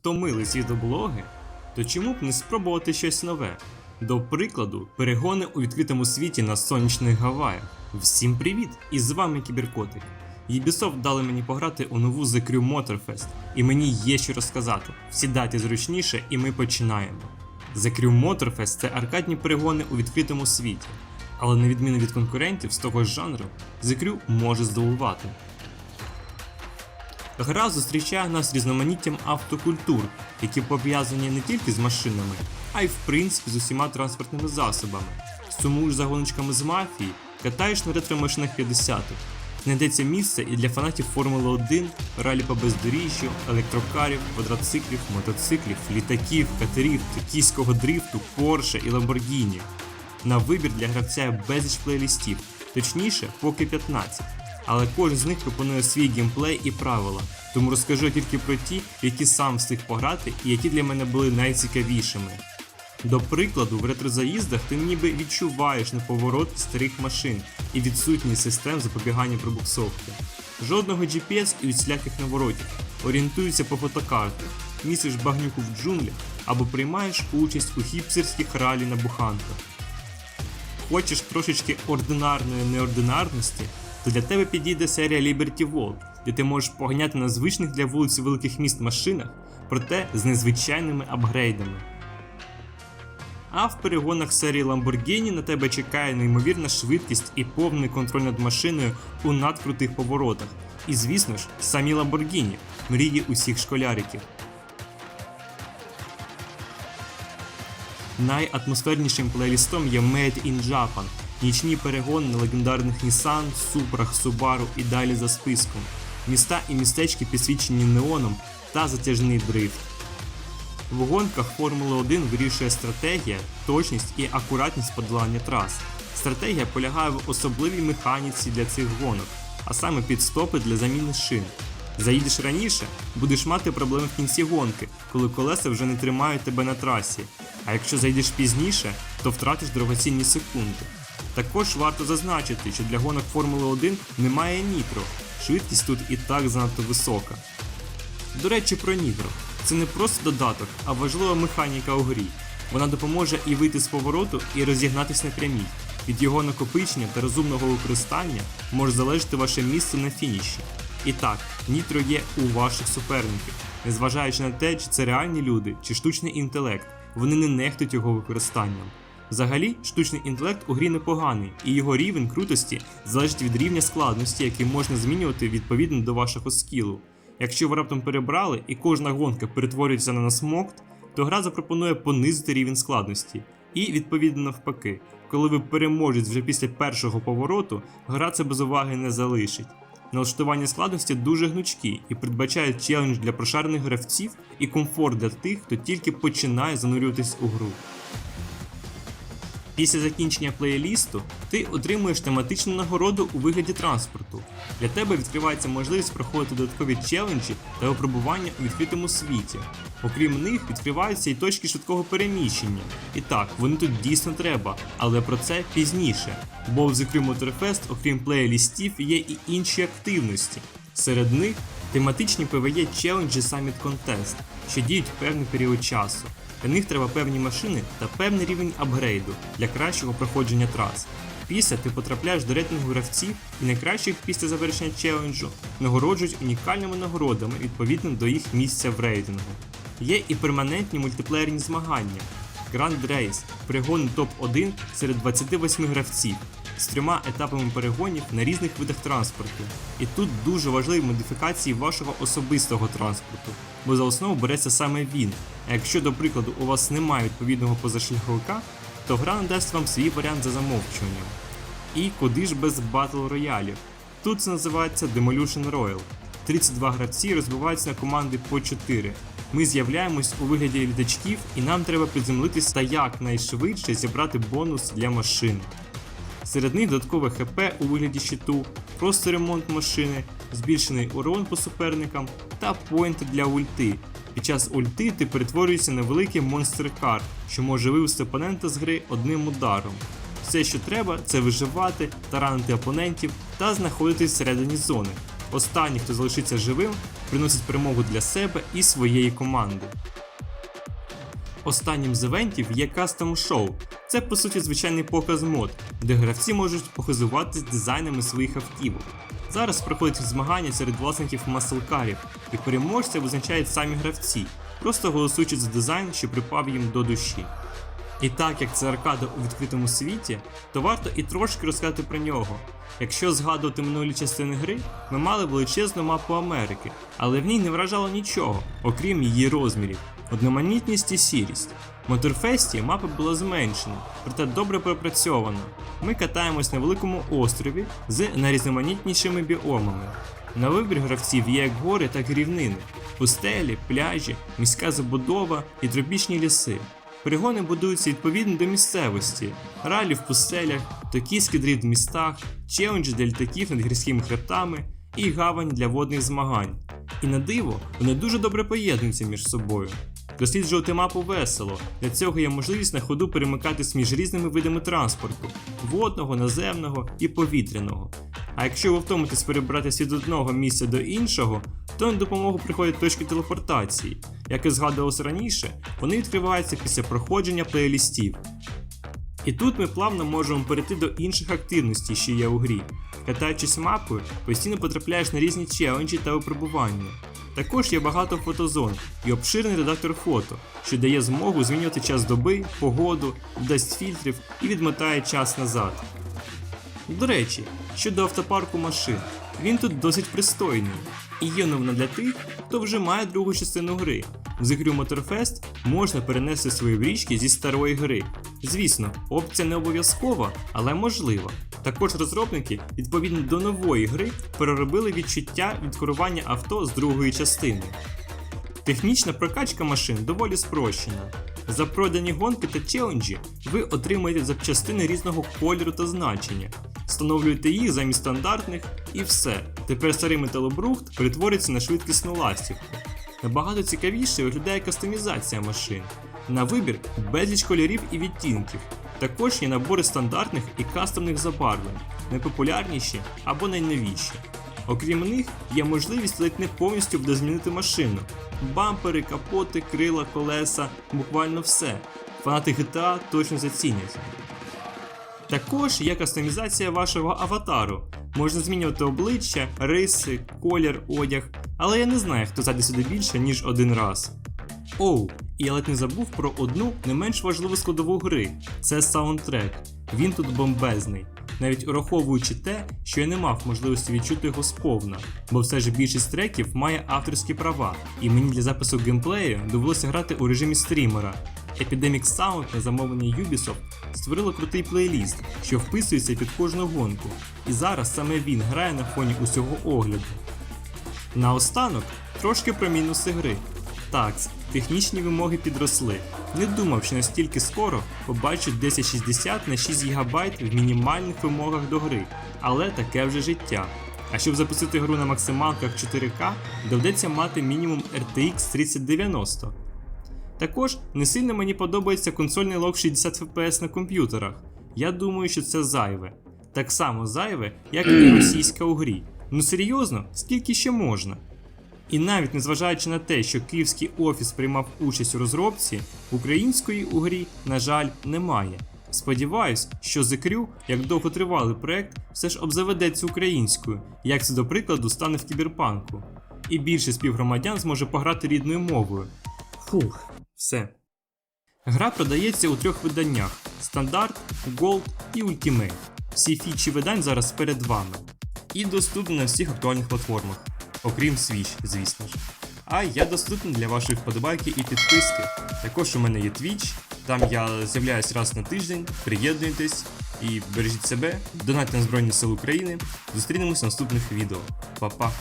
Втомились від облоги? То чому б не спробувати щось нове? До прикладу, перегони у відкритому світі на сонячних Гаваях. Всім привіт! І з вами Кіберкотик. Ubisoft дали мені пограти у нову The Crew Motorfest, і мені є що розказати. Сідайте зручніше, і ми починаємо. The Crew Motorfest це аркадні перегони у відкритому світі, але на відміну від конкурентів з того ж жанру, The Crew може здивувати. Гра зустрічає нас різноманіттям автокультур, які пов'язані не тільки з машинами, а й в принципі з усіма транспортними засобами. Сумуєш за гоночками з мафії, катаєш на ретро-машинах 50-х. Знайдеться місце і для фанатів Формули 1, ралі по бездоріжжю, електрокарів, квадроциклів, мотоциклів, літаків, катерів, токійського дрифту, Порше і Ламборгіні. На вибір для гравця безліч плейлістів, точніше, поки 15. Але кожен з них пропонує свій геймплей і правила, тому розкажу тільки про ті, які сам встиг пограти і які для мене були найцікавішими. До прикладу, в ретрозаїздах ти ніби відчуваєш неповорот старих машин і відсутність систем запобігання пробуксовки. Жодного GPS і всіляких наворотів. Орієнтуйся по фотокартах, місиш багнюку в джунглях або приймаєш участь у хіпстерських ралі на буханках. Хочеш трошечки ординарної неординарності, то для тебе підійде серія Liberty World, де ти можеш поганяти на звичних для вулиці великих міст машинах, проте з незвичайними апгрейдами. А в перегонах серії Lamborghini на тебе чекає неймовірна швидкість і повний контроль над машиною у надкрутих поворотах. І звісно ж, самі Lamborghini – мрії усіх школяриків. Найатмосфернішим плейлістом є Made in Japan, нічні перегони на легендарних Nissan, Супрох, Subaru і далі за списком, міста і містечки підсвічені неоном та затяжний дрифт. В гонках Формули 1 вирішує стратегія, точність і акуратність подолання трас. Стратегія полягає в особливій механіці для цих гонок, а саме підстопи для заміни шин. Заїдеш раніше, будеш мати проблеми в кінці гонки, коли колеса вже не тримають тебе на трасі. А якщо зайдеш пізніше, то втратиш дорогоцінні секунди. Також варто зазначити, що для гонок Формули 1 немає нітро, швидкість тут і так занадто висока. До речі, про нітро. Це не просто додаток, а важлива механіка у грі. Вона допоможе і вийти з повороту, і розігнатись на прямій. Від його накопичення та розумного використання може залежати ваше місце на фініші. І так, нітро є у ваших суперників, незважаючи на те, чи це реальні люди, чи штучний інтелект, вони не нехтують його використанням. Взагалі, штучний інтелект у грі непоганий, і його рівень крутості залежить від рівня складності, який можна змінювати відповідно до вашого скілу. Якщо ви раптом перебрали і кожна гонка перетворюється на насмокт, то гра запропонує понизити рівень складності. І відповідно навпаки, коли ви переможете вже після першого повороту, гра це без уваги не залишить. Налаштування складності дуже гнучкі і передбачає челендж для прошарених гравців і комфорт для тих, хто тільки починає занурюватись у гру. Після закінчення плейлісту ти отримуєш тематичну нагороду у вигляді транспорту. Для тебе відкривається можливість проходити додаткові челенджі та випробування у відкритому світі. Окрім них, відкриваються і точки швидкого переміщення. І так, вони тут дійсно треба, але про це пізніше. Бо в The Motorfest, окрім плейлістів, є і інші активності. Серед них тематичні PvE челенджі Summit Contest, що діють певний період часу. Для них треба певні машини та певний рівень апгрейду для кращого проходження трас. Після ти потрапляєш до рейтингу гравців і найкращих після завершення челенджу нагороджують унікальними нагородами відповідно до їх місця в рейтингу. Є і перманентні мультиплеєрні змагання. Grand Race – перегони топ-1 серед 28 гравців з трьома етапами перегонів на різних видах транспорту. І тут дуже важливі модифікації вашого особистого транспорту, бо за основу береться саме він. А якщо, до прикладу, у вас немає відповідного позашляховика, то гра надасть вам свій варіант за замовчуванням. І куди ж без батл роялів? Тут це називається Demolition Royal. 32 гравці розбиваються на команди по 4. Ми з'являємось у вигляді літачків, і нам треба приземлитись та якнайшвидше зібрати бонус для машини. Серед них додаткове ХП у вигляді щиту, просто ремонт машини, збільшений урон по суперникам та поінти для ульти. Під час ульти ти перетворюєшся на великий монстр-кар, що може вивести опонента з гри одним ударом. Все, що треба, це виживати, таранити опонентів та знаходитись всередині зони. Останній, хто залишиться живим, приносить перемогу для себе і своєї команди. Останнім з івентів є кастом шоу. Це по суті звичайний показ мод, де гравці можуть похизуватись дизайнами своїх автівок. Зараз проходять змагання серед власників маселкарів, і переможця визначають самі гравці, просто голосуючи за дизайн, що припав їм до душі. І так як це аркада у відкритому світі, то варто і трошки розказати про нього. Якщо згадувати минулі частини гри, ми мали величезну мапу Америки, але в ній не вражало нічого, окрім її розмірів, одноманітність і сірість. В Моторфесті мапа була зменшена, проте добре пропрацьована. Ми катаємось на великому острові з найрізноманітнішими біомами. На вибір гравців є як гори, так і рівнини, пустелі, пляжі, міська забудова і тропічні ліси. Перегони будуються відповідно до місцевості, ралі в пустелях, токійський дріт в містах, челенджі для літаків над гірськими хребтами і гавань для водних змагань. І на диво, вони дуже добре поєднуються між собою. Досліджувати мапу весело, для цього є можливість на ходу перемикатись між різними видами транспорту водного, наземного і повітряного. А якщо ви втомитесь перебратися від одного місця до іншого, то на допомогу приходять точки телепортації. Як і згадувалось раніше, вони відкриваються після проходження плейлістів. І тут ми плавно можемо перейти до інших активностей, що є у грі. Катаючись мапою, постійно потрапляєш на різні челенджі та випробування. Також є багато фотозон і обширний редактор фото, що дає змогу змінювати час доби, погоду, дасть фільтрів і відмотає час назад. До речі, щодо автопарку машин, він тут досить пристойний. І є новина для тих, хто вже має другу частину гри. З ігрю Motorfest можна перенести свої брічки зі старої гри. Звісно, опція не обов'язкова, але можлива. Також розробники, відповідно до нової гри, переробили відчуття від керування авто з другої частини. Технічна прокачка машин доволі спрощена. За продані гонки та челенджі ви отримуєте запчастини різного кольору та значення, встановлюєте їх замість стандартних і все. Тепер старий металобрухт перетвориться на швидкісну ластівку. Набагато цікавіше виглядає кастомізація машин. На вибір безліч кольорів і відтінків. Також є набори стандартних і кастомних забарвлень, найпопулярніші або найновіші. Окрім них, є можливість ледь не повністю видозмінити машину. Бампери, капоти, крила, колеса, буквально все. Фанати GTA точно зацінять. Також є кастомізація вашого аватару. Можна змінювати обличчя, риси, колір, одяг, але я не знаю, хто зайде сюди більше, ніж один раз. Оу, і я ледь не забув про одну не менш важливу складову гри це саундтрек. Він тут бомбезний. Навіть ураховуючи те, що я не мав можливості відчути його сповна, бо все ж більшість треків має авторські права, і мені для запису геймплею довелося грати у режимі стрімера. Epidemic Sound на замовлення Ubisoft створило крутий плейліст, що вписується під кожну гонку, і зараз саме він грає на фоні усього огляду. Наостанок трошки про мінуси гри. Так, технічні вимоги підросли. Не думав, що настільки скоро побачу 1060 на 6 ГБ в мінімальних вимогах до гри, але таке вже життя. А щоб запустити гру на максималках 4К, доведеться мати мінімум RTX 3090. Також не сильно мені подобається консольний лог 60 FPS на комп'ютерах. Я думаю, що це зайве. Так само зайве, як і російська у грі. Ну серйозно, скільки ще можна? І навіть незважаючи на те, що київський офіс приймав участь у розробці, української у грі, на жаль, немає. Сподіваюсь, що The Crew, як довготривалий проект, все ж обзаведеться українською, як це до прикладу стане в кіберпанку. І більше співгромадян зможе пограти рідною мовою. Фух, все. Гра продається у трьох виданнях: стандарт, Gold і Ultimate. Всі фічі видань зараз перед вами. І доступний на всіх актуальних платформах, окрім Switch, звісно ж. А я доступний для вашої вподобайки і підписки. Також у мене є Twitch, там я з'являюсь раз на тиждень, приєднуйтесь і бережіть себе, донатьте на Збройні Сили України. Зустрінемось в наступних відео. Па-па!